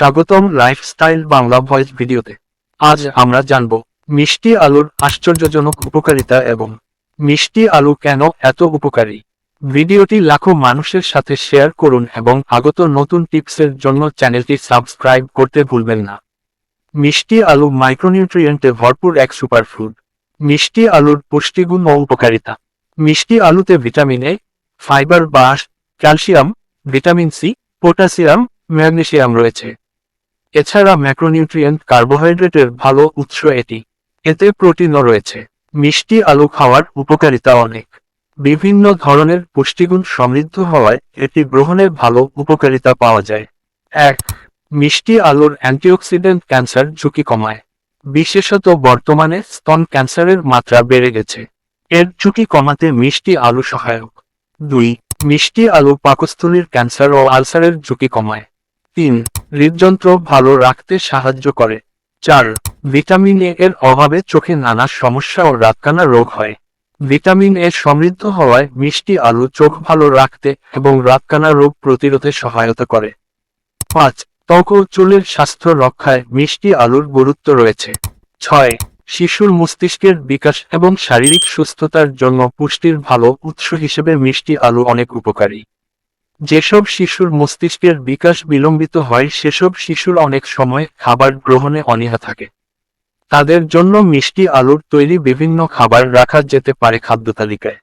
স্বাগতম lifestyle Bangla voice ভিডিওতে। আজ আমরা জানব মিষ্টি আলুর আশ্চর্যজনক উপকারিতা এবং মিষ্টি আলু কেন এত উপকারী। ভিডিওটি লাখো মানুষের সাথে শেয়ার করুন এবং আগত নতুন টিপসের জন্য চ্যানেলটি সাবস্ক্রাইব করতে ভুলবেন না। মিষ্টি আলু মাইক্রোনিউট্রিয়েন্টে ভরপুর এক সুপারফুড মিষ্টি আলুর পুষ্টিগুণ ও উপকারিতা। মিষ্টি আলুতে vitamin A fibre bus calcium vitamin C potassium magnesium রয়েছে। এছাড়া ম্যাক্রোনিউট্রিয়েন্ট কার্বোহাইড্রেটের ভালো উৎস এটি। এতে প্রোটিনও রয়েছে। মিষ্টি আলু খাওয়ার উপকারিতা অনেক। বিভিন্ন ধরনের পুষ্টিগুণ সমৃদ্ধ হওয়ায় এটি গ্রহণের ভালো উপকারিতা পাওয়া যায়। এক, মিষ্টি আলুর অ্যান্টিঅক্সিডেন্ট ক্যান্সার ঝুঁকি কমায়। বিশেষত বর্তমানে স্তন ক্যান্সারের মাত্রা বেড়ে গেছে। এর ঝুঁকি কমাতে মিষ্টি আলু সহায়ক। দুই, মিষ্টি আলু পাকস্থলীর ক্যান্সার ও আলসারের ঝুঁকি কমায়। তিন, হৃদযন্ত্র ভালো রাখতে সাহায্য করে। চার, ভিটামিন এ এর অভাবে চোখে নানা সমস্যা ও রাতকানা রোগ হয়। ভিটামিন এ সমৃদ্ধ হওয়ায় মিষ্টি আলু চোখ ভালো রাখতে এবং রাতকানা রোগ প্রতিরোধে সহায়তা করে। পাঁচ, ত্বক ও চুলের স্বাস্থ্য রক্ষায় মিষ্টি আলুর গুরুত্ব রয়েছে। ছয়, শিশুর মস্তিষ্কের বিকাশ এবং শারীরিক সুস্থতার জন্য পুষ্টির ভালো উৎস হিসেবে মিষ্টি আলু অনেক উপকারী। যেসব শিশুর মস্তিষ্কের বিকাশ বিলম্বিত হয়, সেসব শিশুর অনেক সময় খাবার গ্রহণে অনীহা থাকে। তাদের জন্য মিষ্টি আলুর তৈরি বিভিন্ন খাবার রাখা যেতে পারে খাদ্য তালিকায়।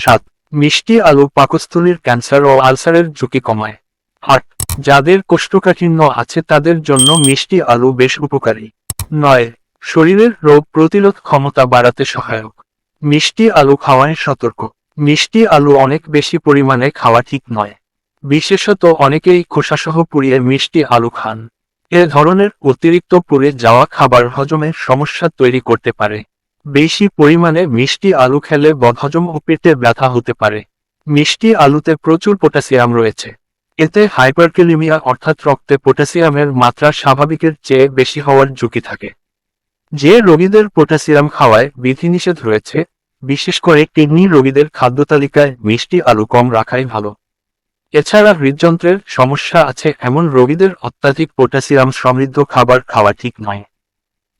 সাত, মিষ্টি আলু পাকস্থলীর ক্যান্সার ও আলসারের ঝুঁকি কমায়। আট, যাদের কোষ্ঠকাঠিন্য আছে, তাদের জন্য মিষ্টি আলু বেশ উপকারী। নয়, শরীরের রোগ প্রতিরোধ ক্ষমতা বাড়াতে সহায়ক। মিষ্টি আলু খাওয়ায় সতর্ক। মিষ্টি আলু অনেক বেশি পরিমাণে খাওয়া ঠিক নয়। বিশেষত অনেকেই খোসাসহ পুড়িয়ে মিষ্টি আলু খান। এ ধরনের অতিরিক্ত পুড়ে যাওয়া খাবার হজমের সমস্যা তৈরি করতে পারে। বেশি পরিমাণে মিষ্টি আলু খেলে বদহজম ও পেটে ব্যথা হতে পারে। মিষ্টি আলুতে প্রচুর পটাশিয়াম রয়েছে। এতে হাইপারকেলিমিয়া অর্থাৎ রক্তে পটাশিয়ামের মাত্রা স্বাভাবিকের চেয়ে বেশি হওয়ার ঝুঁকি থাকে। যে রোগীদের পটাশিয়াম খাওয়ায় বিধিনিষেধ রয়েছে, বিশেষ করে কিডনি রোগীদের খাদ্য তালিকায় মিষ্টি আলু কম রাখাই ভালো। এছাড়া হৃদযন্ত্রের সমস্যা আছে এমন রোগীদের অত্যাধিক পটাশিয়াম সমৃদ্ধ খাবার খাওয়া ঠিক নয়।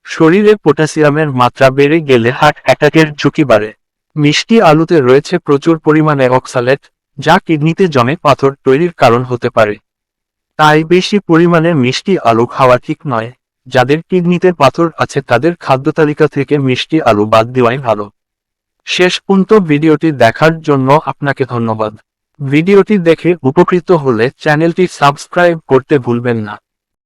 শরীরে পটাশিয়ামের মাত্রা বেড়ে গেলে হার্ট অ্যাটাকের ঝুঁকি বাড়ে। মিষ্টি আলুতে রয়েছে প্রচুর পরিমাণে অক্সালেট, যা কিডনিতে জমে পাথর তৈরির কারণ হতে পারে। তাই বেশি পরিমাণে মিষ্টি আলু খাওয়া ঠিক নয়। যাদের কিডনিতে পাথর আছে তাদের খাদ্য তালিকা থেকে মিষ্টি আলু বাদ দেওয়াই ভালো। শেষ পর্যন্ত ভিডিওটি দেখার জন্য আপনাকে ধন্যবাদ। ভিডিওটি দেখে উপকৃত হলে চ্যানেলটি সাবস্ক্রাইব করতে ভুলবেন না।